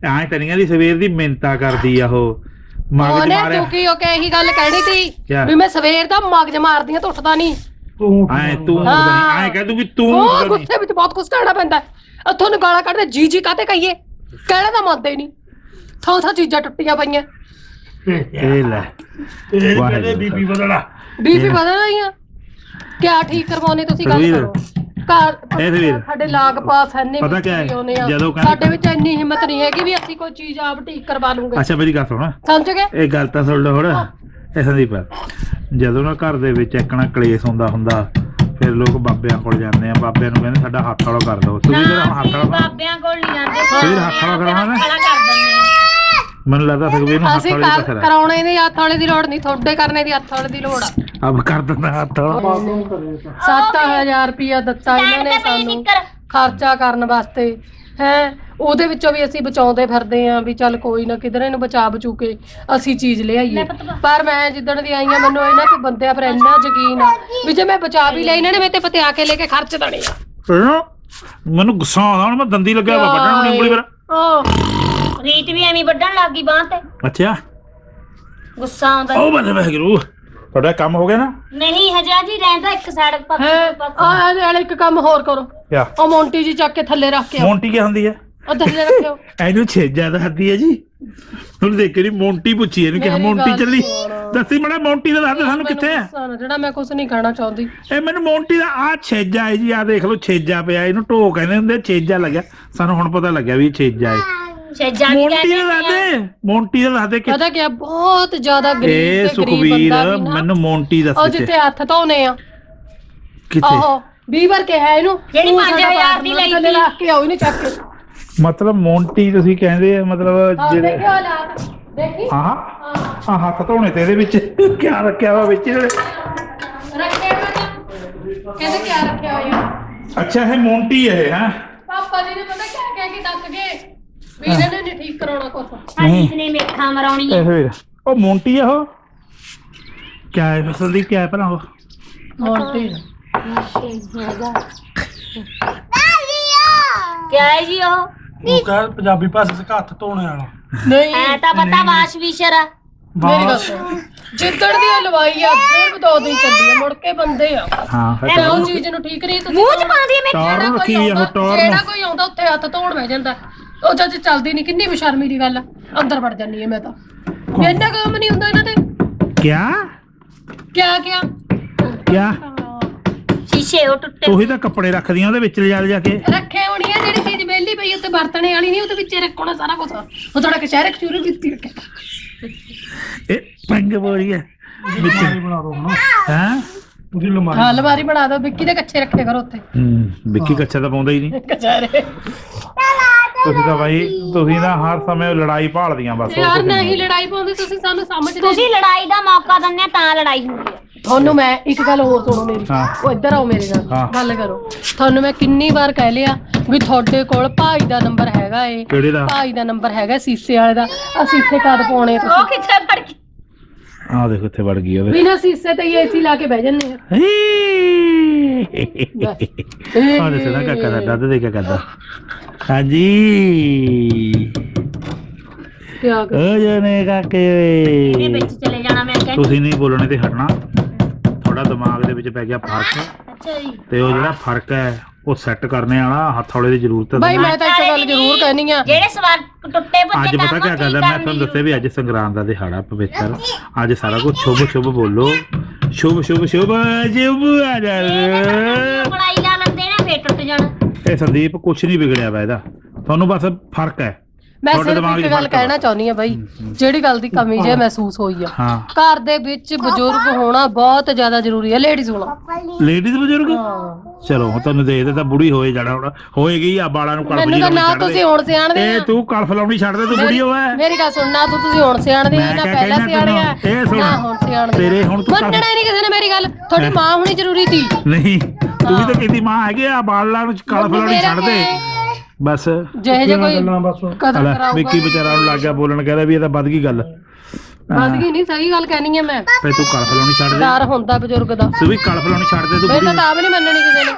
Speaker 5: ਐਂ ਤਨੀਆਂ ਦੀ ਸਵੇਰ ਦੀ ਮਿੰਤਾ ਕਰਦੀ ਆ ਉਹ। ਮਗਜ
Speaker 4: ਉਹਨੇ
Speaker 5: ਮਾਰਿਆ
Speaker 4: ਦੁਖੀ ਹੋ ਕੇ ਇਹੀ ਗੱਲ ਕਹਿਣੀ ਸੀ
Speaker 5: ਕਿਆ?
Speaker 4: ਵੀ ਮੈਂ ਸਵੇਰ ਦਾ ਮਗਜ ਮਾਰਦੀ ਆ ਤਾਂ ਉੱਠਦਾ ਨਹੀਂ।
Speaker 3: ਤੂੰ
Speaker 5: ਐਂ ਤੂੰ
Speaker 4: ਹਾਂ।
Speaker 5: ਐਂ ਕਹਿ ਦੂੰਗੀ ਤੂੰ
Speaker 4: ਉਹ
Speaker 5: ਉੱਠਦਾ ਨੀ।
Speaker 4: ਗੁੱਸੇ ਵਿੱਚ ਬਹੁਤ ਕੁਝ ਕਹਿਣਾ ਪੈਂਦਾ ਆ ਤੁਹਾਨੂੰ ਗਾਲਾਂ ਕੱਢਦੇ ਜੀ ਜੀ ਕਾਤੇ ਕਹੀਏ? ਕਹਿਣਾ ਤਾਂ ਮੰਨਦੇ ਹੀ ਨਹੀਂ। ਥਾਂ ਥਾਂ ਚੀਜ਼ਾਂ ਟੁੱਟੀਆਂ ਪਈਆਂ।
Speaker 5: ਇਹ ਲੈ।
Speaker 3: ਇਹ ਕਹਿੰਦੇ
Speaker 5: ਵਾਹਿਗੁਰੂ
Speaker 3: ਬੀਬੀ ਬਦਲਾ?
Speaker 4: ਬੀਪੀ
Speaker 5: ਇਹ-
Speaker 4: ਵਧਣਾ ਹੀ ਆ। ਕਿਆ ਠੀਕ ਕਰਵਾਉਣੇ ਤੁਸੀਂ ਗੱਲ ਕਰੋ। ਘਰ
Speaker 5: ਸੁਖਬੀਰ,
Speaker 4: ਸਾਡੇ ਲਾਗ ਪਾਸ ਐਨੇ
Speaker 5: ਪਤਾ ਕਿਆ ਹੈ?
Speaker 4: ਆਉਨੇ ਆ।
Speaker 5: ਜਦੋਂ ਕਹਿੰਦੇ-
Speaker 4: ਸਾਡੇ ਵਿੱਚ ਇੰਨੀ ਹਿੰਮਤ ਨਹੀਂ ਹੈਗੀ ਵੀ ਅਸੀਂ ਕੋਈ ਚੀਜ਼ ਆਪ ਠੀਕ ਕਰਵਾ ਲੂਗੇ।
Speaker 5: ਅੱਛਾ ਮੇਰੀ ਗੱਲ ਸੁਣ।
Speaker 4: ਸਮਝ ਗਏ?
Speaker 5: ਇਹ ਗੱਲ ਤਾਂ ਸੁਣ ਲਓ ਹੁਣ। ਇਹ ਸੰਦੀਪ ਜਦੋਂ ਨਾ ਘਰ ਦੇ ਵਿੱਚ ਇੱਕਣਾ ਕਲੇਸ਼ ਹੁੰਦਾ ਹੁੰਦਾ ਫਿਰ ਲੋਕ ਬਾਬਿਆਂ ਕੋਲ ਜਾਂਦੇ ਆ ਬਾਬਿਆਂ ਨੂੰ ਕਹਿੰਦੇ ਸਾਡਾ ਹੱਥ ਵਾਲਾ ਕਰ ਦਿਓ ਤੁਸੀਂ ਜਿਹੜਾ ਹੱਥ ਵਾਲਾ
Speaker 6: ਬਾਬਿਆਂ ਕੋਲ ਨਹੀਂ ਜਾਂਦੇ
Speaker 5: ਫਿਰ ਹੱਥ ਵਾਲਾ ਕਰਾਉਣਾ ਨਾ? ਮੈਨੂੰ ਲੱਗਦਾ ਸੁਖਬੀਰ ਨੂੰ ਹੱਥ ਵਾਲੇ ਦੀ ਹੈ
Speaker 4: ਕਰਾਉਣੇ ਦੀ ਹੱਥ ਵਾਲੇ ਦੀ ਲੋੜ ਨਹੀਂ ਤੁਹਾਡੇ ਕਰਨੇ ਦੀ ਹੱਥ ਵਾਲੇ ਦੀ ਲੋੜ ਆ।
Speaker 5: ਅਬ ਕਰ ਦਿੰਦਾ ਹੱਥ ਵਾਲਾ।
Speaker 3: ਬਾਦੋਂ ਕਰੇ ਤਾਂ।
Speaker 4: 7000 ਰੁਪਇਆ ਦਿੱਤਾ ਇਹਨਾਂ ਨੇ ਸਾਨੂੰ ਖਰਚਾ ਕਰਨ ਵਾਸਤੇ। ਹੈ ਉਹਦੇ ਵਿੱਚੋਂ ਵੀ ਅਸੀਂ ਬਚਾਉਂਦੇ ਫਿਰਦੇ ਆਂ ਵੀ ਚੱਲ ਕੋਈ ਨਾ ਕਿਧਰੇ ਨੂੰ ਬਚਾ ਬਚੂ ਕੇ ਅਸੀਂ ਚੀਜ਼ ਲਿਆਈਏ ਪਰ ਮੈਂ ਜਿੱਦਣ ਦੀ ਆਈ ਆ ਮੈਨੂੰ ਇਹਨਾਂ ਤੇ ਬੰਦਿਆਂ ਪਰ ਇੰਨਾ ਯਕੀਨ ਆ ਵੀ ਜੇ ਮੈਂ ਬਚਾ ਵੀ ਲਿਆ ਇਹਨਾਂ ਨੇ ਮੇਰੇ ਤੇ ਪਤਿਆ ਕੇ ਲੈ ਕੇ ਖਰਚ ਦੇਣੇ ਆ।
Speaker 5: ਹੈਂ? ਮੈਨੂੰ ਗੁੱਸਾ ਆਉਂਦਾ ਹੁਣ ਮੈਂ ਦੰਦੀ ਲੱਗਿਆ ਵਾ ਵੱਢਣ ਨੂੰ ਉਂਗਲੀ ਮੇਰਾ।
Speaker 4: ਓ
Speaker 6: ਰੀਤ ਵੀ ਐਵੇਂ ਵੱਢਣ ਲੱਗ ਗਈ ਬਾਹ ਤੇ।
Speaker 5: ਅੱਛਾ।
Speaker 6: ਗੁੱਸਾ ਆਉਂਦਾ
Speaker 5: ਉਹ ਬੱਲੇ ਵਾਹਿਗੁਰੂ ਤੁਹਾਡਾ ਕੰਮ ਹੋ ਗਿਆ ਨਾ?
Speaker 6: ਨਹੀਂ ਹਜਾ ਜੀ ਰਹਿੰਦਾ ਇੱਕ ਸਾਈਡ
Speaker 4: ਹੈ
Speaker 6: ਪਾਸੇ
Speaker 4: ਆ ਵਾਲੇ ਇੱਕ ਕੰਮ ਹੋਰ ਕਰੋ।
Speaker 5: ਕਿਆ?
Speaker 4: ਉਹ ਮੋਂਟੀ ਜੀ ਚੱਕ ਕੇ ਥੱਲੇ ਰੱਖ ਕੇ ਆਓ।
Speaker 5: ਮੋਂਟੀ ਕੀ ਹੁੰਦੀ ਹੈ?
Speaker 4: ਉਹ ਥੱਲੇ ਰੱਖਿਓ
Speaker 5: ਇਹਨੂੰ ਛੇਜਾ ਦੱਸਦੀ ਹੈ ਜੀ। ਹੁਣ ਦੇਖ ਕੇ ਮੋਂਟੀ ਪੁੱਛੀ ਇਹਨੂੰ ਕਿ
Speaker 4: ਮੇਰੀ
Speaker 5: ਮੋਂਟੀ
Speaker 4: ਗੱਲ
Speaker 5: ਚੱਲੀ।
Speaker 4: ਸੁਣ।
Speaker 5: ਦੱਸੀ ਮੜਾ ਮੋਂਟੀ ਦਾ ਦੱਸ ਦੇ ਸਾਨੂੰ ਕਿੱਥੇ ਹੈ?
Speaker 4: ਜਿਹੜਾ ਮੈਂ ਕੁਝ ਨਹੀਂ ਕਹਿਣਾ ਚਾਹੁੰਦੀ।
Speaker 5: ਇਹ ਮੈਨੂੰ ਮੋਂਟੀ ਦਾ ਆ ਛੇਜਾ ਹੈ ਜੀ ਆ ਦੇਖ ਲਓ ਛੇਜਾ ਪਿਆ ਇਹਨੂੰ ਢੋ ਕਹਿੰਦੇ ਹੁੰਦੇ ਛੇਜਾ ਲੱਗਿਆ। ਸਾਨੂੰ ਹੁਣ ਪਤਾ ਲੱਗਿਆ ਵੀ ਇਹ ਛੇਜਾ ਹੈ।
Speaker 6: ਛੇਜਾ ਵੀ
Speaker 5: ਮੋਂਟੀ
Speaker 6: ਕਹਿੰਦੇ
Speaker 5: ਦਾ ਦੱਸ ਦੇ ਮੋਂਟੀ ਦਾ ਦੱਸ ਦੇ ਕਿ
Speaker 4: ਪਤਾ ਕੀ ਬਹੁਤ ਜ਼ਿਆਦਾ
Speaker 5: ਇਹ
Speaker 4: ਗਰੀਬ ਤੇ ਗਰੀਬ
Speaker 5: ਸੁਖਵੀਰ
Speaker 4: ਬੰਦਾ ਵੀ ਨਾ।
Speaker 5: ਮੈਨੂੰ ਮੋਂਟੀ ਦੱਸ
Speaker 4: ਉਹ
Speaker 5: ਕਿੱਥੇ
Speaker 4: ਜਿੱਥੇ ਹੱਥ ਧੋਨੇ ਆ।
Speaker 5: ਕਿੱਥੇ?
Speaker 4: ਆਹੋ। 20 ਵਾਰ ਕਿਹਾ ਇਹਨੂੰ
Speaker 6: ਜਿਹੜੀ
Speaker 4: ਤੂੰ
Speaker 6: ਪੰਜ
Speaker 4: ਸਾਡਾ
Speaker 6: ਹਜ਼ਾਰ ਦੀ
Speaker 4: partner
Speaker 6: ਲਈ
Speaker 4: ਥੱਲੇ
Speaker 6: ਸੀ।
Speaker 4: ਰੱਖ ਕੇ ਆਓ ਇਹਨੂੰ ਚੱਕ ਕੇ।
Speaker 5: ਮਤਲਬ ਮੋਂਟੀ ਤੁਸੀਂ ਕਹਿੰਦੇ ਆ ਮਤਲਬ
Speaker 4: ਹਾਂ
Speaker 5: ਜਿਹੜੇ
Speaker 4: ਦੇਖਿਓ ਹਾਲਾਤ। ਦੇਖੀ?
Speaker 5: ਹਾਂ
Speaker 4: ਹਾਂ।
Speaker 5: ਹੱਥ ਧੋਣੇ ਤੇ ਇਹਦੇ ਵਿੱਚ। ਕੀ ਰੱਖਿਆ ਵਾ ਵਿੱਚ? ਜਿਹੜੇ
Speaker 4: ਰੱਖਿਆ ਹੋਇਆ ਕਹਿੰਦੇ ਕੀ ਰੱਖਿਆ ਹੋਇਆ
Speaker 5: ਅੱਛਾ ਇਹ ਮੋਂਟੀ ਹੈ ਹੈ?
Speaker 4: ਪਾਪਾ ਜੀ ਨੇ ਪਤਾ ਕਿਆ ਕਹਿ ਕੇ ਦੱਸ ਗਏ ਵੀ ਇਹਨਾਂ ਨੇ ਨੀ ਠੀਕ ਕਰਾਉਣਾ ਕੁਛ।
Speaker 6: ਹਜੀਤ ਨੇ ਮੇਖਾਂ ਮਰਾਉਣੀ
Speaker 5: ਇਹ ਵੀਰ ਉਹ ਮੋਂਟੀ ਆ ਉਹ? ਕੀ ਹੈ ਫਸਲ ਦੀ ਕੀ ਹੈ ਭਲਾ ਉਹ?
Speaker 4: ਮੋਂਟੀ।
Speaker 6: ਕਿਆ ਹੈ ਜੀ ਉਹ?
Speaker 3: ਉਹ ਕਹ ਪੰਜਾਬੀ ਭਾਸ਼ਾ ਚ ਹੱਥ ਧੋਣੇ ਵਾਲਾ।
Speaker 4: ਨਹੀਂ
Speaker 6: ਐ ਤਾਂ ਪਤਾ ਵਾਸ਼ ਵਿਸ਼ਰ ਆ।
Speaker 4: ਮੇਰੀ ਗੱਲ ਸੁਣ। ਜਿੱਦਣ ਦੀ ਇਹ ਲਵਾਈ ਆ ਫਿਰ ਦੋ ਦਿਨ ਚੱਲੀ ਆ ਮੁੜ ਕੇ ਬੰਦੇ ਆ।
Speaker 5: ਹਾਂ
Speaker 4: ਤੇ ਉਹ ਚੀਜ਼ ਨੂੰ ਠੀਕ ਨਹੀਂ ਤੁਸੀਂ
Speaker 6: ਮੂੰਹ ਚ ਪਾਉਂਦੀ ਐ ਮੇਖਾਂ
Speaker 5: ਟੌਰ
Speaker 4: ਜਿਹੜਾ
Speaker 5: ਰੱਖੀ
Speaker 4: ਕੋਈ
Speaker 5: ਆ ਉਹ
Speaker 4: ਆਉਂਦਾ
Speaker 5: ਟੌਰ
Speaker 4: ਜਿਹੜਾ
Speaker 5: ਨੂੰ।
Speaker 4: ਕੋਈ ਆਉਂਦਾ ਉੱਥੇ ਹੱਥ ਧੋਣ ਬਹਿ ਜਾਂਦਾ। ਉਹ ਜੱਜ ਚੱਲਦੀ ਨਹੀਂ ਕਿੰਨੀ ਬੇਸ਼ਰਮੀ ਦੀ ਗੱਲ ਆ। ਅੰਦਰ ਵੜ ਜਾਂਦੀ ਐ ਮੈਂ ਤਾਂ। ਵੀ ਇੰਨਾ ਕੰਮ ਨਹੀਂ ਹੁੰਦਾ ਇਹਨਾਂ ਤੇ।
Speaker 5: ਕਿਆ?
Speaker 4: ਕਿਆ ਕਿਆ?
Speaker 5: ਕਿਆ?
Speaker 6: ਸ਼ੀਸ਼ੇ ਉਹ ਟੁੱਟੇ
Speaker 5: ਉਹੀ ਤਾਂ ਕੱਪੜੇ ਰੱਖਦੀਆਂ ਉਹਦੇ ਵਿੱਚ ਲਿਜਾ ਲਿਜਾ ਕੇ।
Speaker 4: ਰੱਖੇ ਹੋਣੀ ਆ ਜਿਹੜੀ ਚੀਜ਼ ਵਿਹਲੀ ਪਈ ਉੱਤੇ ਵਰਤਣੇ ਵਾਲੀ ਨਹੀਂ ਉਹਦੇ ਵਿੱਚ ਹੀ ਰੱਖਣਾ ਸਾਰਾ ਕੁਝ ਉਹ ਤੁਹਾਡਾ ਕਚਹਿਰੇ ਕਚੂਰੇ ਵਿੱਚ ਰੱਖਿਆ।
Speaker 5: ਇਹ ਪੰਗ ਬੋਰੀ ਹੈ।
Speaker 3: ਲਮਾਰੀ ਬਣਾ ਦੋ ਹੁਣ।
Speaker 5: ਹੈ?
Speaker 3: ਉਹਦੀ ਲਮਾਰੀ
Speaker 4: ਹਾਂ ਅਲਮਾਰੀ ਬਣਾ ਦਿਓ ਵਿੱਕੀ ਦੇ ਕੱਚੇ ਰੱਖੇ ਕਰੋ ਉੱਥੇ।
Speaker 5: ਹੂੰ ਵਿੱਕੀ ਕੱਚਾ ਤਾਂ ਪਾਉਂਦਾ ਹੀ ਨਹੀਂ।
Speaker 4: ਕਚਹਿਰੇ
Speaker 5: ਤੁਸੀਂ ਤਾਂ ਬਾਈ ਤੁਸੀਂ ਤਾਂ ਹਰ ਸਮੇਂ ਲੜਾਈ ਭਾਲਦੀਆਂ ਬਸ
Speaker 4: ਯਾਰ ਨਹੀਂ ਲੜਾਈ ਪਾਉਂਦੇ ਤੁਸੀਂ ਸਾਨੂੰ ਸਮਝਦੇ
Speaker 6: ਤੁਸੀਂ ਲੜਾਈ ਦਾ ਮੌਕਾ ਦਿੰਦੇ ਆ ਤਾਂ ਲੜਾਈ ਹੁੰਦੀ ਆ
Speaker 4: ਤੁਹਾਨੂੰ ਮੈਂ ਇੱਕ ਗੱਲ ਹੋਰ ਸੁਣੋ ਮੇਰੀ।
Speaker 5: ਹਾਂ।
Speaker 4: ਉਹ ਇੱਧਰ ਆਓ ਮੇਰੇ ਨਾਲ
Speaker 5: ਹਾਂ।
Speaker 4: ਗੱਲ ਕਰੋ। ਤੁਹਾਨੂੰ ਮੈਂ ਕਿੰਨੀ ਵਾਰ ਕਹਿ ਲਿਆ ਵੀ ਤੁਹਾਡੇ ਕੋਲ ਭਾਈ ਦਾ ਨੰਬਰ ਹੈਗਾ ਏ।
Speaker 5: ਕਿਹੜੇ ਦਾ?
Speaker 4: ਭਾਈ ਦਾ ਨੰਬਰ ਹੈਗਾ ਸੀਸੇ ਵਾਲੇ ਦਾ। ਆ ਸੀਸੇ ਕਦ ਪਾਉਣੇ
Speaker 6: ਉਹ
Speaker 4: ਤੁਸੀਂ।
Speaker 6: ਕਿੱਥੇ ਫੜ ਕੇ
Speaker 5: ਆ ਦੇਖੋ ਇੱਥੇ ਵੜ ਗਈ ਉਹਦੇ
Speaker 4: ਬਿਨਾਂ ਸੀਸੇ ਤੇ ਹੀ ਏਸੀ ਲਾ ਕੇ ਬਹਿ ਜੰਨੇ ਆ।
Speaker 5: ਆ ਦੇ ਸਦਾ ਕਾਕਾ ਦਾ ਦੱਦ ਦੇ ਕੇ ਕਰਦਾ। ਹਾਂਜੀ।
Speaker 4: ਕਿਆ ਕਰ
Speaker 5: ਓ ਜਨੇ ਕਾਕੇ।
Speaker 6: ਇਹਦੇ ਵਿੱਚ ਚਲੇ ਜਾਣਾ ਮੈਂ ਕਹਿੰਦੀ।
Speaker 5: ਤੁਸੀਂ ਨਹੀਂ ਬੋਲਣੇ ਤੇ ਹਟਣਾ। ਤੁਹਾਡਾ ਦਿਮਾਗ ਦੇ ਵਿੱਚ ਪੈ ਗਿਆ ਫ਼ਰਕ।
Speaker 6: ਅੱਛਾ ਜੀ।
Speaker 5: ਤੇ ਉਹ ਜਿਹੜਾ ਫ਼ਰਕ ਹੈ ਉਹ ਸੈੱਟ ਕਰਨੇ ਵਾਲਾ ਹੱਥ ਹੌਲੇ ਦੀ ਜ਼ਰੂਰਤ ਹੈ।
Speaker 4: ਬਾਈ ਮੈਂ ਤਾਂ ਇੱਕ ਗੱਲ ਜ਼ਰੂਰ ਕਹਿਣੀ ਆ।
Speaker 6: ਜਿਹੜੇ ਸਵਾਲ ਟੁੱਟੇ
Speaker 5: ਅੱਜ
Speaker 6: ਪੁੱਤੇ
Speaker 5: ਕੀ ਕਰਦਾ ਮੈਂ ਤੁਹਾਨੂੰ ਦੱਸਿਆ ਵੀ ਅੱਜ ਸੰਗਰਾਂਦ ਦਾ ਦਿਹਾੜਾ ਪਵਿੱਤਰ। ਅੱਜ ਸਾਰਾ ਕੁਝ ਸ਼ੁਭ ਸ਼ੁਭ ਬੋਲੋ। ਸ਼ੁਭ ਸ਼ੁਭ ਸ਼ੁਭ ਸ਼ੁਭ ਆ ਜਾ।
Speaker 6: ਬਣਾਈ ਲਾ ਲੈਂਦੇ ਨਾ ਫੇਰ ਟੁੱਟ ਜਾਣਾ।
Speaker 5: ਇਹ ਸੰਦੀਪ ਕੁਝ ਨਹੀਂ ਵਿਗੜਿਆ ਵਾ ਇਹਦਾ। ਤੁਹਾਨੂੰ ਬਸ ਫ਼ਰਕ ਹੈ।
Speaker 4: ਮੈਂ
Speaker 5: ਤੁਹਾਡੇ
Speaker 4: ਸਿਰਫ
Speaker 5: ਦਿਮਾਗ
Speaker 4: ਇੱਕ ਗੱਲ
Speaker 5: ਫ਼ਰਕ ਆ।
Speaker 4: ਕਹਿਣਾ ਚਾਹੁੰਦੀ ਆ ਬਾਈ ਜਿਹੜੀ ਗੱਲ ਦੀ ਕਮੀ ਜੇ ਮਹਿਸੂਸ ਹੋਈ ਆ।
Speaker 5: ਹਾਂ।
Speaker 4: ਘਰ ਦੇ ਵਿੱਚ ਬਜ਼ੁਰਗ ਹੋਣਾ ਬਹੁਤ ਜ਼ਿਆਦਾ ਜ਼ਰੂਰੀ ਹੈ ਲੇਡੀਜ਼ ਹੋਣਾ।
Speaker 5: ਲੇਡੀਜ਼ ਬਜ਼ੁਰਗ? ਚਲੋ ਹੁਣ ਤੈਨੂੰ ਦੇ ਦੇ ਤਾਂ ਬੁੜੀ ਹੋਏ ਜਾਣਾ ਹੁਣ। ਹੋਏਗੀ ਆ ਬਾਲਾਂ ਨੂੰ ਕਲਫ
Speaker 4: ਮੈਨੂੰ ਤਾਂ ਨਾ ਤੁਸੀਂ ਹੁਣ ਸਿਆਣਦੇ
Speaker 5: ਇਹ
Speaker 4: ਆ।
Speaker 5: ਤੂੰ ਕਲਫ ਲਾਉਣੀ ਛੱਡ ਦੇ ਤੂੰ ਬੁੜੀ ਹੋਵੇ
Speaker 4: ਮੇਰੀ ਗੱਲ ਸੁਣ ਨਾ ਤੂੰ ਤੁਸੀਂ ਹੁਣ ਸਿਆਣਦੇ ਆ
Speaker 5: ਮੈਂ
Speaker 4: ਨਾ
Speaker 5: ਕਿਆ
Speaker 4: ਪਹਿਲਾਂ
Speaker 5: ਕਹਿਣਾ
Speaker 4: ਸਿਆਣੇ ਆ।
Speaker 5: ਤੈਨੂੰ? ਇਹ ਸੁਣ।
Speaker 4: ਨਾ ਹੁਣ ਸਿਆਣਦੇ
Speaker 5: ਤੇਰੇ ਹੁਣ ਤੂੰ
Speaker 4: ਮੰਨਣਾ ਹੀ ਨਹੀਂ ਕਿਸੇ ਨੇ ਮੇਰੀ ਗੱਲ। ਤੁਹਾਡੀ ਮਾਂ ਹੋਣੀ ਜ਼ਰੂਰੀ ਸੀ
Speaker 5: ਨਹੀਂ ਤੂੰ ਵੀ ਤਾਂ ਕਹਿੰਦੀ ਮਾਂ ਹੈਗੇ ਆ ਬਾਲਾਂ ਨੂੰ ਕਲਫ ਲਾਉਣੀ ਛੱਡ ਦੇ। ਬਸ।
Speaker 4: ਜਿਹੇ ਜੇ ਕੋਈ
Speaker 3: ਗੱਲਾਂ ਬਸ।
Speaker 4: ਕਦਰ ਕਰਾਊਗਾ।
Speaker 5: ਵਿੱਕੀ ਵਿਚਾਰਾ ਨੂੰ ਲੱਗ ਗਿਆ ਬੋਲਣ ਕਹਿੰਦਾ ਵੀ ਇਹ ਤਾਂ ਵੱਧ ਗਈ ਗੱਲ।
Speaker 4: ਵੱਧ ਗਈ ਨਹੀਂ ਸਹੀ ਗੱਲ ਕਹਿਣੀ ਹੈ ਮੈਂ।
Speaker 5: ਫੇ ਤੂੰ ਕਲਫ ਲਾਉਣੀ ਛੱਡ ਦੇ।
Speaker 4: ਡਰ ਹੁੰਦਾ ਬਜ਼ੁਰਗ ਦਾ।
Speaker 5: ਤੂੰ ਵੀ ਕਲਫ ਲਾਉਣੀ ਛੱਡ ਦੇ ਤੂੰ
Speaker 4: ਮੈਂ ਤਾਂ ਤਾਂ ਵੀ ਨਹੀਂ ਮੰਨਣੀ ਕਿਸੇ ਨੇ।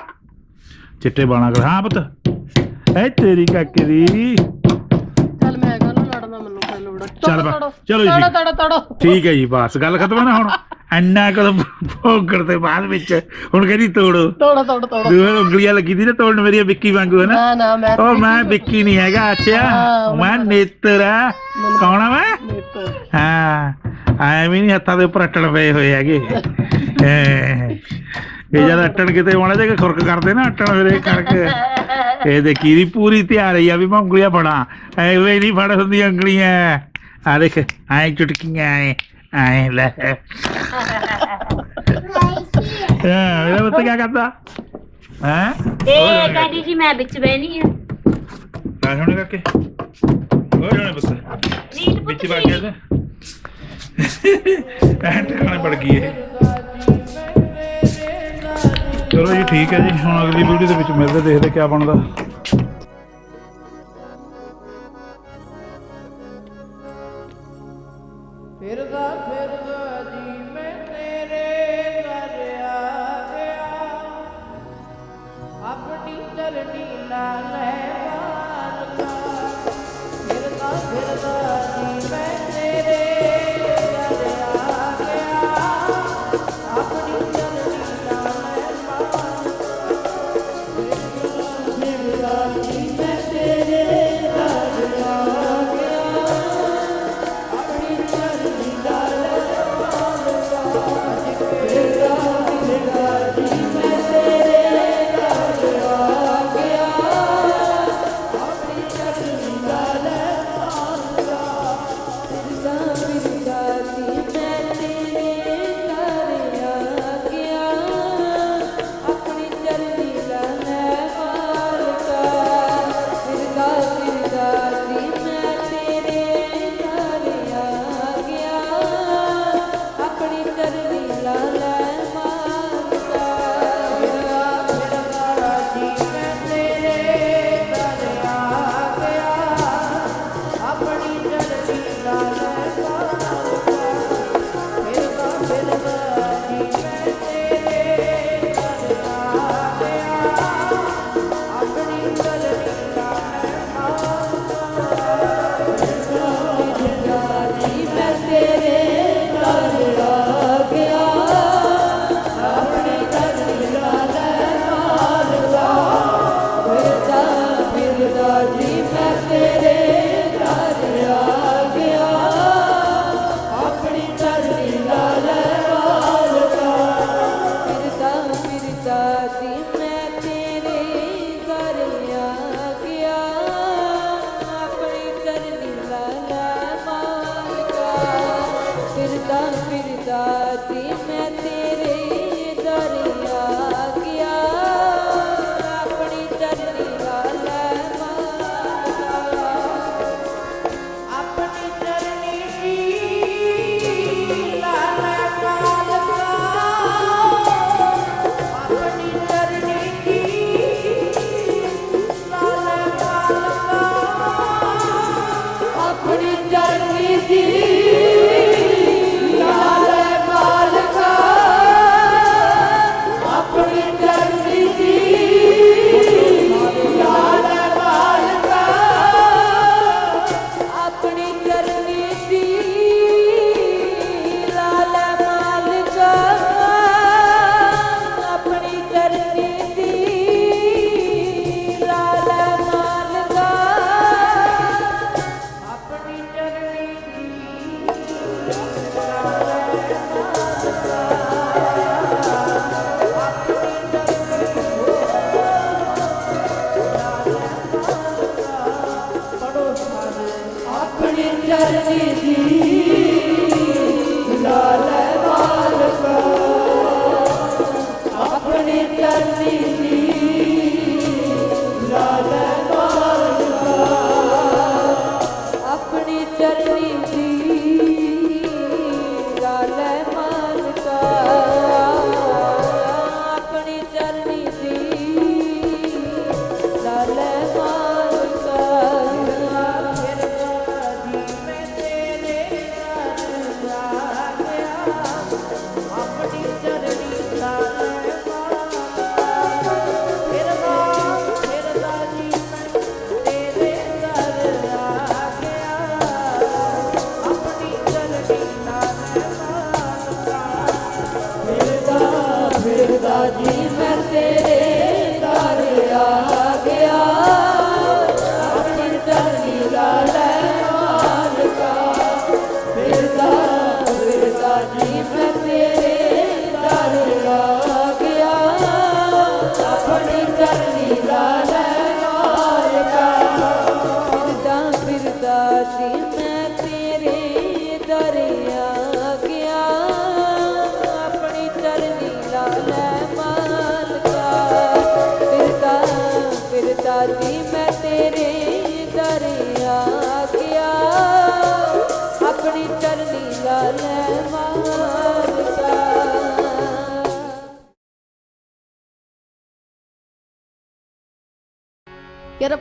Speaker 5: ਚਿੱਟੇ ਬਾਲਾਂ ਕਰ। ਹਾਂ ਪੁੱਤ। ਐ ਤੇਰੀ ਕਾਕੇ ਦੀ।
Speaker 4: ਚੱਲ ਮੈਂ ਕਹਨੂੰ ਲੜਨਾ ਮੈਨੂੰ ਕੋਈ ਲੋੜ
Speaker 5: ਚੱਲ ਚਲੋ ਜੀ।
Speaker 4: ਤੜੋ ਤੜੋ ਤੜੋ।
Speaker 5: ਠੀਕ ਹੈ ਜੀ ਬਸ। ਗੱਲ ਖਤਮ ਹੈ ਨਾ ਹੁਣ। ਇੰਨਾ ਕਦਮ ਭੋਗਣ ਦੇ ਬਾਅਦ ਵਿੱਚ ਹੁਣ ਕਹਿੰਦੀ ਤੋੜੋ।
Speaker 4: ਤੋੜੋ ਤੋੜੋ ਤੋੜੋ।
Speaker 5: ਦੂਹੇ ਉਂਗਲੀਆਂ ਲੱਗੀ ਦੀ ਨਾ ਤੋੜਨ ਮੇਰੀ ਵਿੱਕੀ ਵਾਂਗੂ ਹੈ ਨਾ?
Speaker 4: ਨਾ ਨਾ ਮੈਂ
Speaker 5: ਉਹ ਮੈਂ ਵਿੱਕੀ ਨਹੀਂ ਹੈਗਾ ਅੱਛਾ। ਮੈਂ ਨੇਤਰ ਆ। ਕੌਣ ਆ ਮੈਂ?
Speaker 4: ਤੋਂ
Speaker 5: ਹਾਂ ਐਵੇਂ ਨਹੀਂ ਹੱਥਾਂ ਦੇ ਉੱਪਰ ਅਟਣ ਪਏ ਹੋਏ ਹੈਗੇ। ਇਹ ਜਦ ਅਟਣ ਕਿਤੇ ਹੋਣਾ ਜੇ ਖੁਰਕ ਕਰਦੇ ਨਾ ਅਟਣ ਫਿਰ ਇਹ ਕਰਕੇ। ਇਹ ਦੇਖੀ ਦੀ ਪੂਰੀ ਤਿਆਰੀ ਆ ਵੀ ਮੈਂ ਉਂਗਲੀਆਂ ਫੜਾਂ। ਐਵੇਂ ਨਹੀਂ ਫੜ ਹੁੰਦੀਆਂ ਉਂਗਲੀਆਂ। ਆ ਦੇਖ ਐ ਚੁਟਕੀਆਂ ਐ। ਐ ਲੈ ਹਾਂ ਮੇਰਾ ਬੱਤਾ ਕੀ ਕਰਦਾ ਹੈ
Speaker 6: ਇਹ ਕਹਿੰਦੀ ਜੀ ਮੈਂ ਵਿੱਚ ਬਹਿਣੀ ਆ
Speaker 5: ਆ ਹੋਣੇ ਕਰਕੇ ਹੋ ਜਾਣੇ ਬੱਤਾ
Speaker 6: ਰੀਤ
Speaker 5: ਵਿੱਚ ਵਗ ਗਿਆ ਤੇ ਐਂ ਟਿਕਾਣੇ ਪੜ ਗਈ ਇਹ ਚਲੋ ਜੀ ਠੀਕ ਹੈ ਜੀ ਹੁਣ ਅਗਲੀ ਵੀਡੀਓ ਦੇ ਵਿੱਚ ਮਿਲਦੇ ਦੇਖਦੇ ਕਿਆ ਬਣਦਾ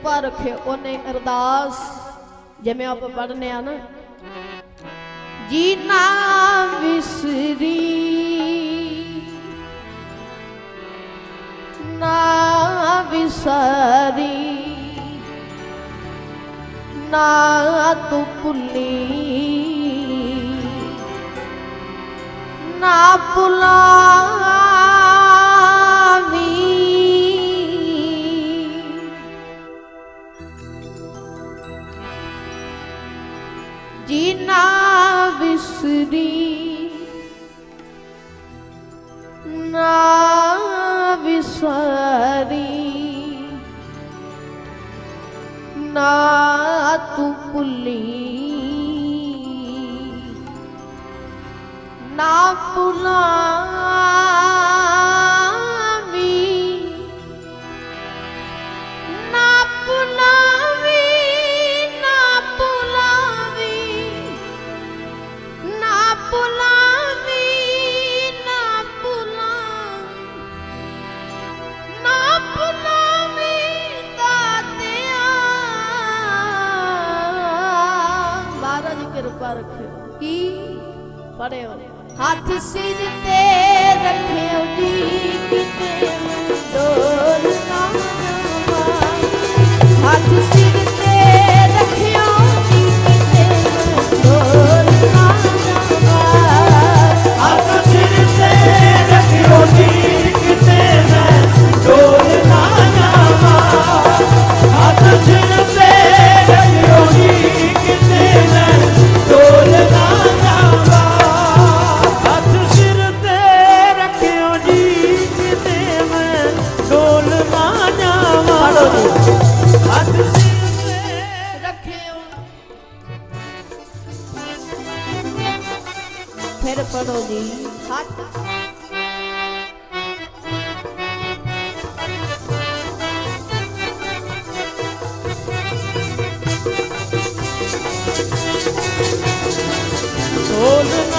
Speaker 7: ਕਿਰਪਾ ਰੱਖੇ ਉਹਨੇ ਅਰਦਾਸ, ਜਿਵੇਂ ਆਪ ਪੜ੍ਹਨੇ ਆ ਨਾ। ਜੀ ਨਾ ਵਿਸਰੀ ਨਾ ਵਿਸਰੀ ਨਾ ਤੂੰ ਭੁੱਲੀ, ਨਾ ਭੁਲਾ ਵਸਦੀ ਨਾ ਵਿਸਾਰੀ ਨਾ ਤੂੰ ਕੁਲੀ ਨਾ
Speaker 8: ਪੁਨਾ バレ
Speaker 7: を外して Golden